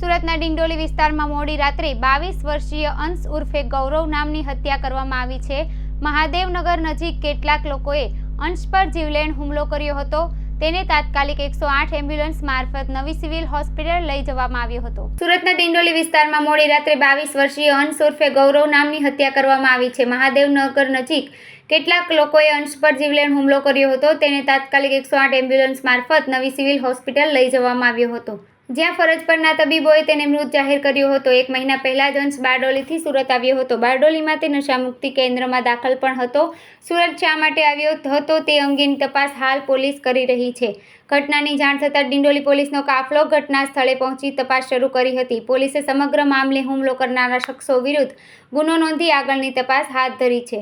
સુરતના ડિંડોલી વિસ્તારમાં મોડી રાત્રે બાવીસ વર્ષીય અંશ ઉર્ફે ગૌરવ નામની હત્યા કરવામાં આવી છે. મહાદેવનગર નજીક કેટલાક લોકોએ અંશ પર જીવલેણ હુમલો કર્યો હતો. તેને તાત્કાલિક એકસો આઠ એમ્બ્યુલન્સ મારફત નવી સિવિલ હોસ્પિટલ લઈ જવામાં આવ્યો હતો. સુરતના ડિંડોલી વિસ્તારમાં મોડી રાત્રે બાવીસ વર્ષીય અંશ ઉર્ફે ગૌરવ નામની હત્યા કરવામાં આવી છે. મહાદેવનગર નજીક કેટલાક લોકોએ અંશ પર જીવલેણ હુમલો કર્યો હતો. તેને તાત્કાલિક એકસો આઠ એમ્બ્યુલન્સ મારફત નવી સિવિલ હોસ્પિટલ લઈ જવામાં આવ્યો હતો. જ્યાં ફરજ પરના તબીબોએ તેને મૃત જાહેર કર્યો હતો. એક મહિના પહેલા જ અંશ બારડોલીથી સુરત આવ્યો હતો. બારડોલીમાં તે નશામુક્તિ કેન્દ્રમાં દાખલ પણ હતો. સુરત શા માટે આવ્યો હતો તે અંગેની તપાસ હાલ પોલીસ કરી રહી છે. ઘટનાની જાણ થતાં ડિંડોલી પોલીસનો કાફલો ઘટના સ્થળે પહોંચી તપાસ શરૂ કરી હતી. પોલીસે સમગ્ર મામલે હુમલો કરનારા શખ્સો વિરુદ્ધ ગુનો નોંધી આગળની તપાસ હાથ ધરી છે.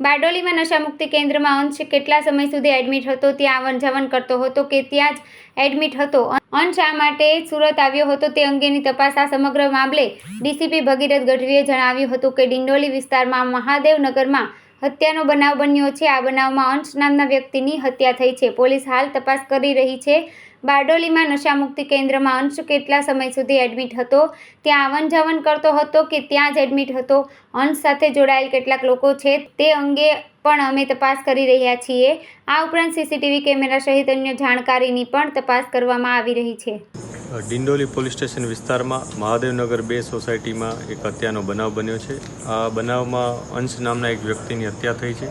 બારડોલીમાં નશામુક્તિ કેન્દ્રમાં અંશ કેટલા સમય સુધી એડમિટ હતો, ત્યાં આવન જાવન કરતો હતો કે ત્યાં જ એડમિટ હતો? અંશ આ માટે સુરત આવ્યો હતો તે અંગેની તપાસ આ સમગ્ર મામલે ડીસીપી ભગીરથ ગઢવીએ જણાવ્યું હતું કે ડિંડોલી વિસ્તારમાં મહાદેવનગરમાં હત્યાનો બનાવ બન્યો છે. આ બનાવમાં અંશ નામના વ્યક્તિની હત્યા થઈ છે. પોલીસ હાલ તપાસ કરી રહી છે. બારડોલીમાં નશામુક્તિ કેન્દ્રમાં અંશ કેટલા સમય સુધી એડમિટ હતો? ત્યાં આવન કરતો હતો કે ત્યાં જ એડમિટ હતો? અંશ સાથે જોડાયેલ કેટલાક લોકો છે તે અંગે પણ અમે તપાસ કરી રહ્યા છીએ. આ ઉપરાંત સીસીટીવી કેમેરા સહિત અન્ય જાણકારીની પણ તપાસ કરવામાં આવી રહી છે. ડિંડોલી પોલીસ સ્ટેશન વિસ્તારમાં મહાદેવનગર બે સોસાયટીમાં એક હત્યાનો બનાવ બન્યો છે. આ બનાવમાં અંશ નામના એક વ્યક્તિની હત્યા થઈ છે.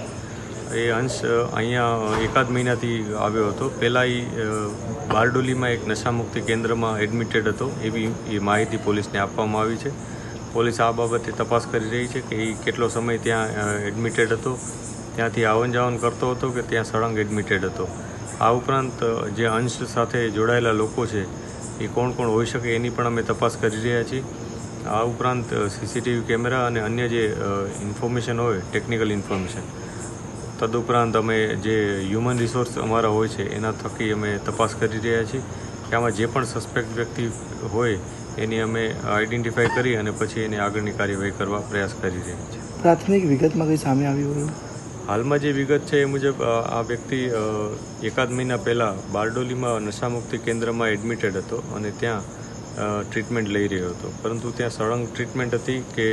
એ અંશ અહીંયા એકાદ મહિનાથી આવ્યો હતો. પહેલાં એ બારડોલીમાં એક નશામુક્તિ કેન્દ્રમાં એડમિટેડ હતો. એવી એ માહિતી પોલીસને આપવામાં આવી છે. પોલીસ આ બાબતે તપાસ કરી રહી છે કે એ કેટલો સમય ત્યાં એડમિટેડ હતો. ત્યાંથી આવન જાવન કરતો હતો કે ત્યાં સળંગ એડમિટેડ હતો. આ ઉપરાંત જે અંશ સાથે જોડાયેલા લોકો છે એ કોણ કોણ હોઈ શકે એની પણ અમે તપાસ કરી રહ્યા છીએ. આ ઉપરાંત સીસીટીવી કેમેરા અને અન્ય જે ઇન્ફોર્મેશન હોય, ટેકનિકલ ઇન્ફોર્મેશન. તદુપરાંત અમે જે હ્યુમન રિસોર્સ અમારા હોય છે, એના થકી અમે તપાસ કરી રહ્યા છીએ. કે આમાં જે પણ સસ્પેક્ટ વ્યક્તિ હોય, એની અમે આઈડેન્ટિફાઈ કરી અને પછી એની આગળની કાર્યવાહી કરવા પ્રયાસ કરી રહ્યા છીએ. પ્રાથમિક વિગતમાં કંઈ સામે આવ્યું એવું હાલમાં જે વિગત છે એ મુજબ આ વ્યક્તિ એકાદ મહિના પહેલાં બારડોલીમાં નશામુક્તિ કેન્દ્રમાં એડમિટેડ હતો અને ત્યાં ટ્રીટમેન્ટ લઈ રહ્યો હતો. પરંતુ ત્યાં સળંગ ટ્રીટમેન્ટ હતી કે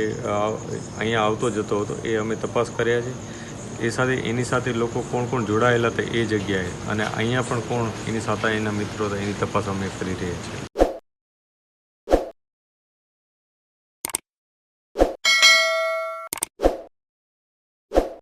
અહીંયા આવતો જતો હતો, એ અમે તપાસ કર્યા છે. એ સાથે, એની સાથે લોકો કોણ કોણ જોડાયેલા હતા એ જગ્યાએ, અને અહીંયા પણ કોણ એની સાથે એના મિત્રો હતા એની તપાસ અમે કરી રહ્યા છીએ.